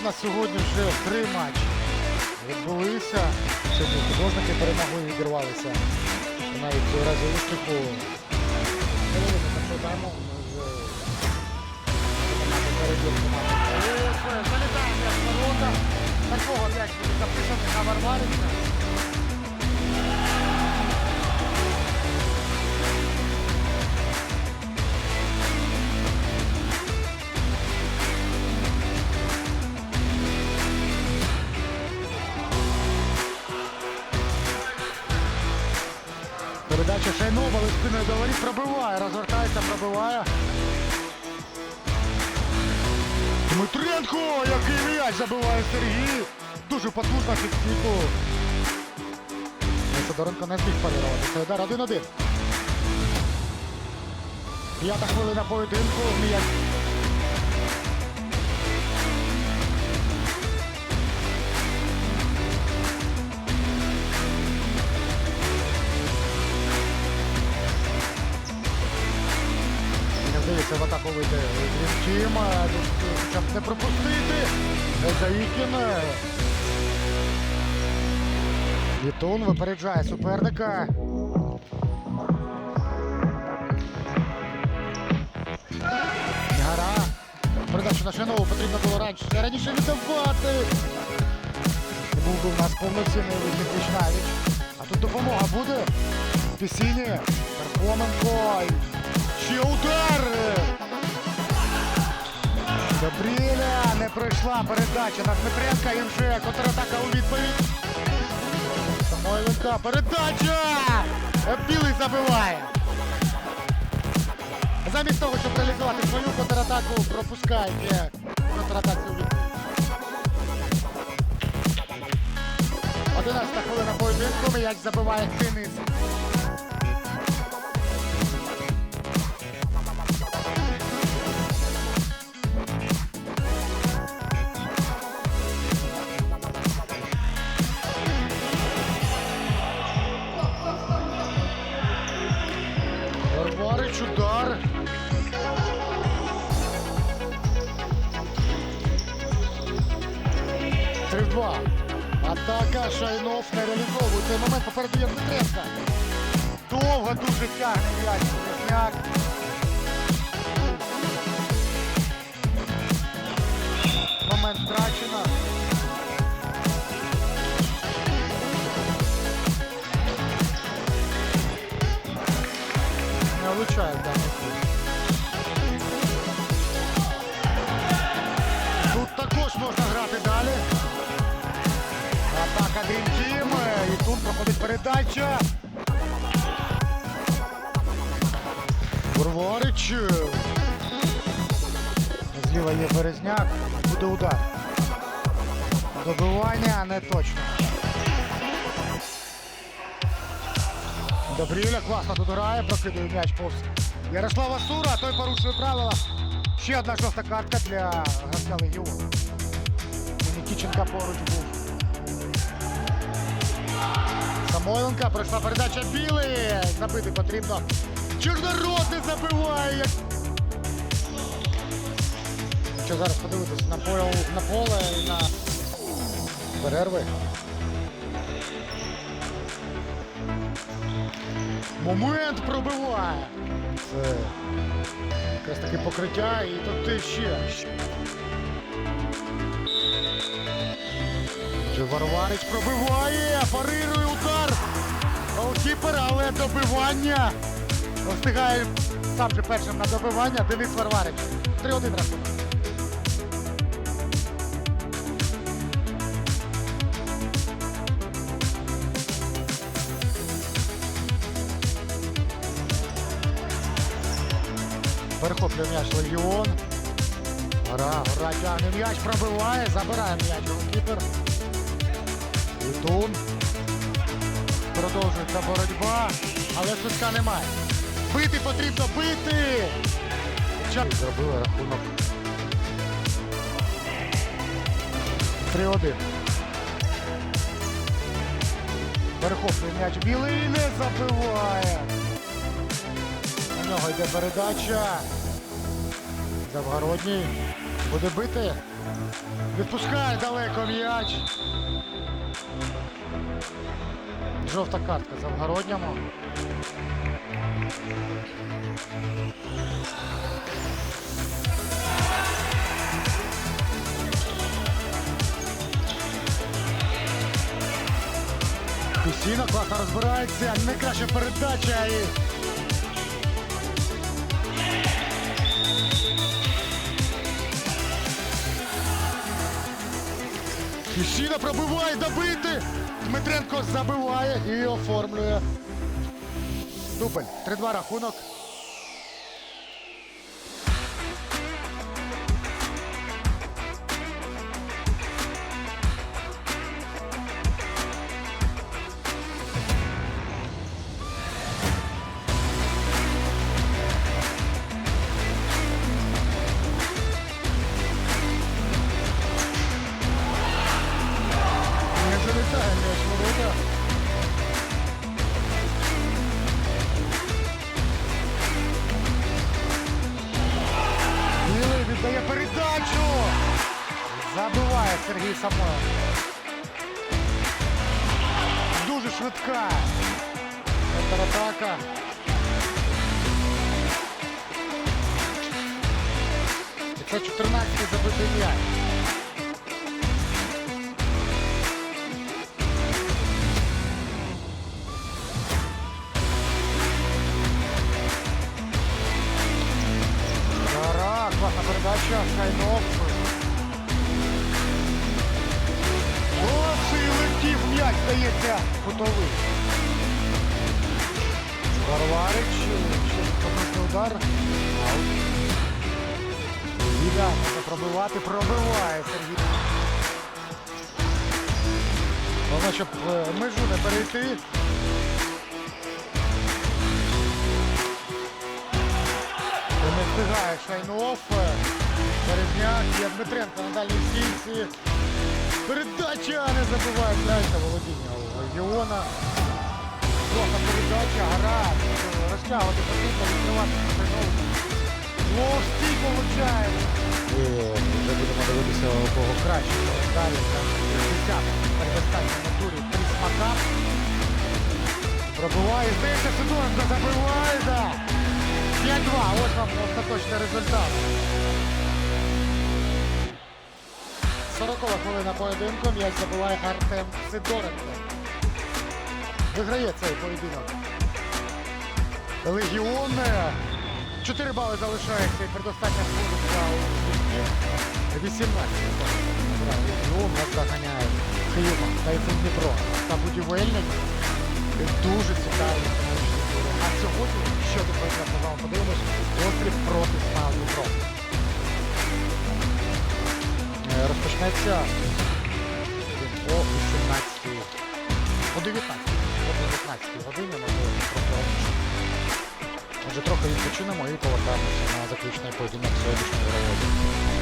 У нас сьогодні вже три матчі відбулися. Сьогодні художники перемогли відірвалися навіть в разі успіху. Залітаємо як ворота. Такого м'яч записаний на Варварівна. Шайнова, але спиною до воріт пробиває, розвертається, пробиває. Дмитренко, який м'яч забиває Сергій. Дуже потужна фіксіку. Сидоренко не зміг парірувати. Це удар 1-1. П'ята хвилина поєдинку. М'яч. Вийде Грінчим. Тут не пропустити. Заїкін. Вітун випереджає суперника. Гара. Передачу на Шанову потрібно було раніше, раніше віддавати. Був би у нас повноцінний вихід Вічнавіч. А тут допомога буде. Пісіні. Пархоменко. Ще удар. Добріля не пройшла передача на Дмитренка і вже контратака у відповідь. Самойленка, передача! Білий забиває. Замість того, щоб реалізувати свою контратаку, пропускає контратаку у відповідь. 11 хвилина поєдинку, м'яч забиває Денис. 2. Атака Шайнов на Рялюкову. Момент попереду є Петренка. Довго дуже тягне м'яч. Передача. Бурворич. Зліва є Березняк. Буде удар. Добивання не точно. Добріля класно тут грає, прокидує м'яч повз Ярослава Сура, той порушує правила. Ще одна жовта картка для гравця Легіону. Нікіченка поруч був. Самойленка пройшла передача білий. Забити потрібно. Чорнородний забиває. Що зараз подивитися на поле, на поле і на перерви. Момент пробиває. Це якраз таке покриття і тут ще. Вже Варварич пробиває, парирує удар. Голкіпер, але добивання. Встигає сам же першим на добивання Денис Варварич. 3-1 рахунок. Перехоплює м'яч Легіон. Гора, гора тягне м'яч, пробиває, забирає м'яч голкіпер. Вітун. Продовжується боротьба, але свистка немає. Бити потрібно, бити! Зробили рахунок. 3-1. Перехоплює м'яч білий не забиває. На нього йде передача. Завгородній. Буде бити. Відпускає далеко м'яч. Жовта картка Завгородньому. Постійно класно розбирається. Найкраща передача і. Кісіна пробиває добити. Дмитренко забиває і оформлює. Дубль. 3-2 рахунок. Сергій Самойлов. Дуже швидка. Контратака. Це 14-й забитий м'яч. Передача, Шайнов. Здається, кутовий. Варварич, ще удар. Аут. Віда, пробивати, пробиває Сергій. Головне, щоб е, межу не перейти. Не встигає Шайнов. Передняк є Дмитренко на дальній стійці. Передача не забиває дальше володіння Геона. Плохо передача, гра. Розтягувати потрібно, відкривати Шайнов. Лов стій получає. І вже будемо дивитися у кого краще. Далі там 60 передостатньому турі три смака. Пробиває, здається, Сидоренко забиває, да. 5-2, ось вам остаточний результат. 40 хвилина поєдинку, м'яч забиває Артем Сидоренко. Виграє цей поєдинок. Легіон. 4 бали залишається і предостатня сходиться у зв'язку. 18. Легіон нас заганяє Києва, Тайфун Дніпро та будівельник. Дуже цікаві Розпочнеться він о 18 о 19 о 19 годині, можливо, трохи раніше. Отже, трохи відпочинемо і повертаємося на заключний поєдинок сьогоднішнього роботи.